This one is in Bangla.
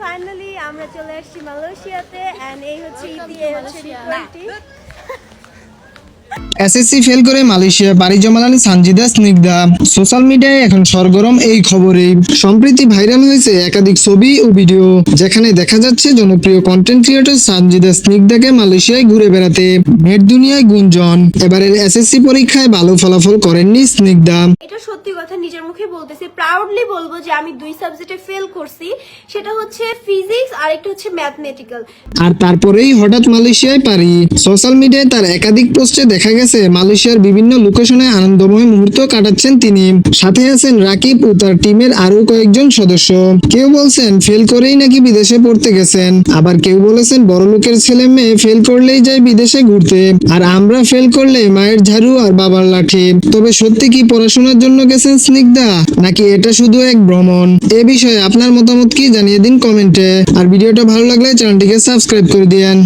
ফাইনালি আমরা চলে আসছি মালয়েশিয়াতে এন্ড এই হচ্ছে ইতি হচ্ছে এসএসসি ফেল করে মালয়েশিয়া পাড়ি জমালেন সানজিদা স্নিগ্ধা। সোশ্যাল মিডিয়ায় এখন সরগরম এই খবরেই সম্প্রতি ভাইরাল হয়েছে একাধিক ছবি ও ভিডিও যেখানে দেখা যাচ্ছে জনপ্রিয় কন্টেন্ট ক্রিয়েটর সানজিদা স্নিগ্ধাকে মালয়েশিয়ায় ঘুরে বেড়াতে। নেট দুনিয়ায় গুঞ্জন। এবারের এসএসসি পরীক্ষায় ভালো ফলাফল করেননি স্নিগ্ধা। এটা সত্যি কথা নিজের মুখে বলতেছি প্রাউডলি বলব যে আমি দুই সাবজেক্টে ফেল করছি। সেটা হচ্ছে ফিজিক্স আর একটা হচ্ছে ম্যাথমেটিক্যাল আর তারপরেই হঠাৎ মালয়েশিয়ায় পারি। সোশ্যাল মিডিয়ায় তার একাধিক পোস্টে দেখা গেছে মালয়েশিয়ার বিভিন্ন লোকেশনে আনন্দময় মুহূর্ত কাটাচ্ছেন তিনি। সাথে আছেন রাকিব ও তার টিমের আরও কয়েকজন সদস্য। কেউ বলছেন, ফেল করেই নাকি বিদেশে পড়তে গেছেন। আবার কেউ বলেছেন, বড় লোকের ছেলে মেয়ে ফেল করলেই যায় বিদেশে ঘুরতে। আর আমরা ফেল করলে মায়ের ঝাড়ু আর বাবার লাঠি। তবে সত্যি কি পড়াশোনার জন্য গেছেন স্নিগ্ধা, নাকি এটা শুধু এক ভ্রমণ? এ বিষয়ে আপনার মতামত কি জানিয়ে দিন কমেন্টে। আর ভিডিওটা ভালো লাগলে চ্যানেলটিকে সাবস্ক্রাইব করে দিয়েন।